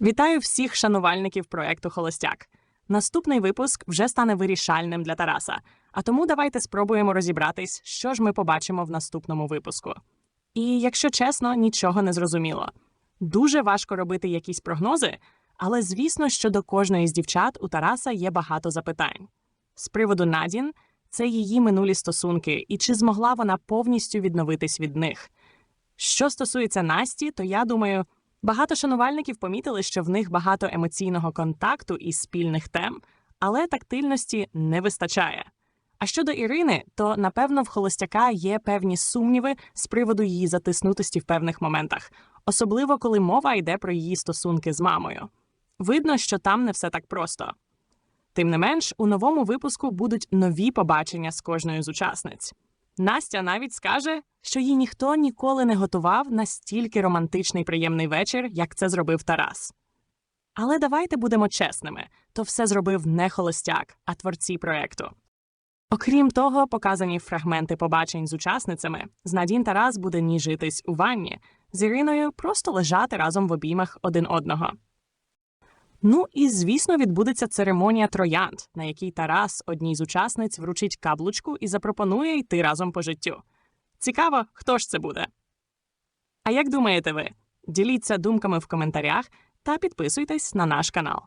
Вітаю всіх шанувальників проекту Холостяк. Наступний випуск вже стане вирішальним для Тараса. А тому давайте спробуємо розібратись, що ж ми побачимо в наступному випуску. І якщо чесно, нічого не зрозуміло. Дуже важко робити якісь прогнози, але звісно, що до кожної з дівчат у Тараса є багато запитань. З приводу Надін, це її минулі стосунки, і чи змогла вона повністю відновитись від них. Що стосується Насті, то я думаю, багато шанувальників помітили, що в них багато емоційного контакту і спільних тем, але тактильності не вистачає. А щодо Ірини, то напевно в холостяка є певні сумніви з приводу її затиснутості в певних моментах, особливо коли мова йде про її стосунки з мамою. Видно, що там не все так просто. Тим не менш, у новому випуску будуть нові побачення з кожною з учасниць. Настя навіть скаже, що їй ніхто ніколи не готував настільки романтичний приємний вечір, як це зробив Тарас. Але давайте будемо чесними: то все зробив не холостяк, а творці проекту. Окрім того, показані фрагменти побачень з учасницями, з Надін Тарас буде ніжитись у ванні, з Іриною просто лежати разом в обіймах один одного. Ну і звісно, відбудеться церемонія троянд, на якій Тарас одній з учасниць вручить каблучку і запропонує йти разом по життю. Цікаво, хто ж це буде. А як думаєте ви? Діліться думками в коментарях та підписуйтесь на наш канал.